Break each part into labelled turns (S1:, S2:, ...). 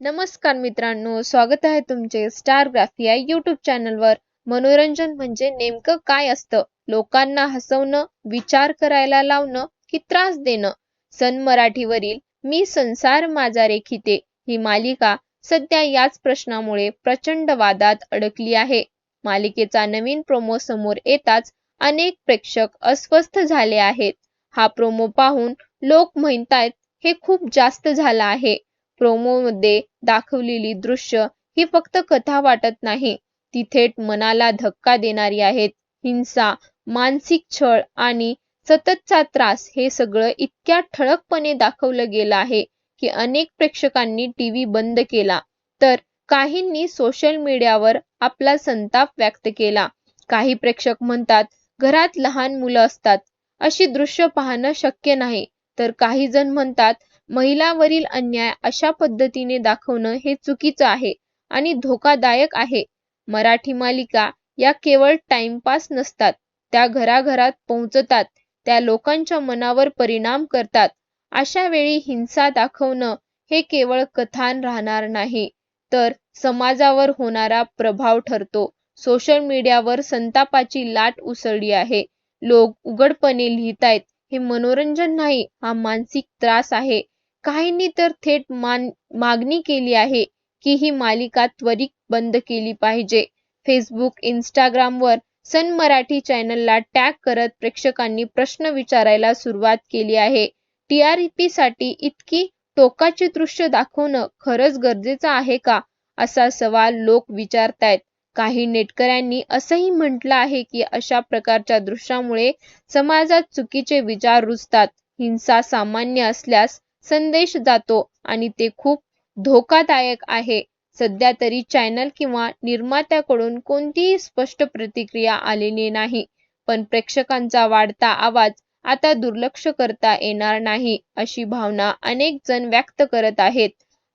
S1: नमस्कार मित्रांनो स्वागत आहे तुमचे स्टार ग्राफी या युट्यूब चॅनलवर मनोरंजन म्हणजे नेमकं काय असतं? लोकांना हसवणं विचार करायला लावणं की त्रास देणं? सन मराठीवरील मी संसार माझा रेखिते ही मालिका सध्या याच प्रश्नामुळे प्रचंड वादात अडकली आहे. मालिकेचा नवीन प्रोमो समोर येताच अनेक प्रेक्षक अस्वस्थ झाले आहेत. हा प्रोमो पाहून लोक म्हणतायत हे खूप जास्त झालं आहे. प्रोमो मध्ये दाखवलेली दृश्य ही फक्त कथा वाटत नाही. ती थेट मनाला धक्का देणारी आहेत. हिंसा मानसिक छळ आणि सततचा त्रास हे सगळं इतक्या ठळकपणे दाखवलं गेलं आहे की अनेक प्रेक्षकांनी टीव्ही बंद केला. तर काहींनी सोशल मीडियावर आपला संताप व्यक्त केला. काही प्रेक्षक म्हणतात घरात लहान मुलं असतात. अशी दृश्य पाहणं शक्य नाही. तर काही जण म्हणतात महिलांवरील अन्याय अशा पद्धतीने दाखवणं हे चुकीचं आहे आणि धोकादायक आहे. मराठी मालिका या केवळ टाइमपास नसतात. त्या घराघरात पोहोचतात. त्या लोकांच्या मनावर परिणाम करतात. अशा वेळी हिंसा दाखवणं हे केवळ कथान राहणार नाही. तर समाजावर होणारा प्रभाव ठरतो. सोशल मीडियावर संतापाची लाट उसळली आहे. लोक उघडपणे लिहितायत हे मनोरंजन नाही हा मानसिक त्रास आहे. काहींनी तर थेट मान मागणी केली आहे की ही मालिका त्वरित बंद केली पाहिजे. फेसबुक इंस्टाग्रामवर सन मराठी चॅनलला टॅग करत प्रेक्षकांनी प्रश्न विचारायला सुरुवात केली आहे. टीआरपी साठी इतकी टोकाची दृश्य दाखवणं खरंच गरजेचं आहे का? असा सवाल लोक विचारतायत. काही नेटकऱ्यांनी असंही म्हटलं आहे की अशा प्रकारच्या दृश्यामुळे समाजात चुकीचे विचार रुजतात. हिंसा सामान्य असल्यास संदेश जातो आणि ते खूप धोकादायक आहे. सध्या तरी चॅनल किंवा निर्मात्याकडून कोणतीही स्पष्ट प्रतिक्रिया आलेली नाही. पण प्रेक्षकांचा वाढता आवाज आता दुर्लक्ष करता येणार नाही अशी भावना अनेक जण व्यक्त करत आहेत.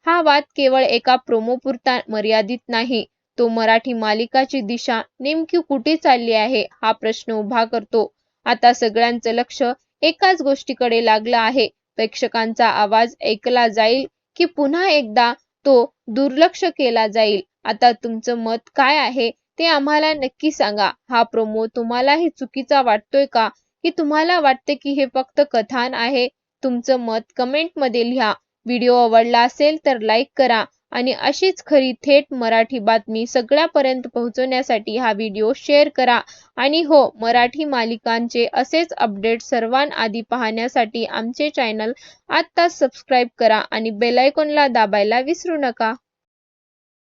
S1: हा वाद केवळ एका प्रोमोपुरता मर्यादित नाही तो मराठी मालिकाची दिशा नेमकी कुठे चालली आहे हा प्रश्न उभा करतो. आता सगळ्यांचं लक्ष एकाच गोष्टीकडे लागलं आहे प्रेक्षकांचा आवाज ऐकला जाईल की पुन्हा एकदा तो दुर्लक्ष केला जाईल. आता तुमचं मत काय आहे ते आम्हाला नक्की सांगा. हा प्रोमो तुम्हालाही चुकीचा वाटतोय का? की तुम्हाला वाटते की हे फक्त कथान आहे? तुमचं मत कमेंटमध्ये लिहा. व्हिडिओ आवडला असेल तर लाईक करा. आणि अशीच खरी थेट मराठी बातमी सगळ्यापर्यंत पोहोचवण्यासाठी हा व्हिडिओ शेअर करा. आणि हो मराठी मालिकांचे असेच अपडेट सर्वांआधी पाहण्यासाठी आमचे चॅनल आत्ताच सबस्क्राईब करा आणि बेलायकॉनला दाबायला विसरू नका.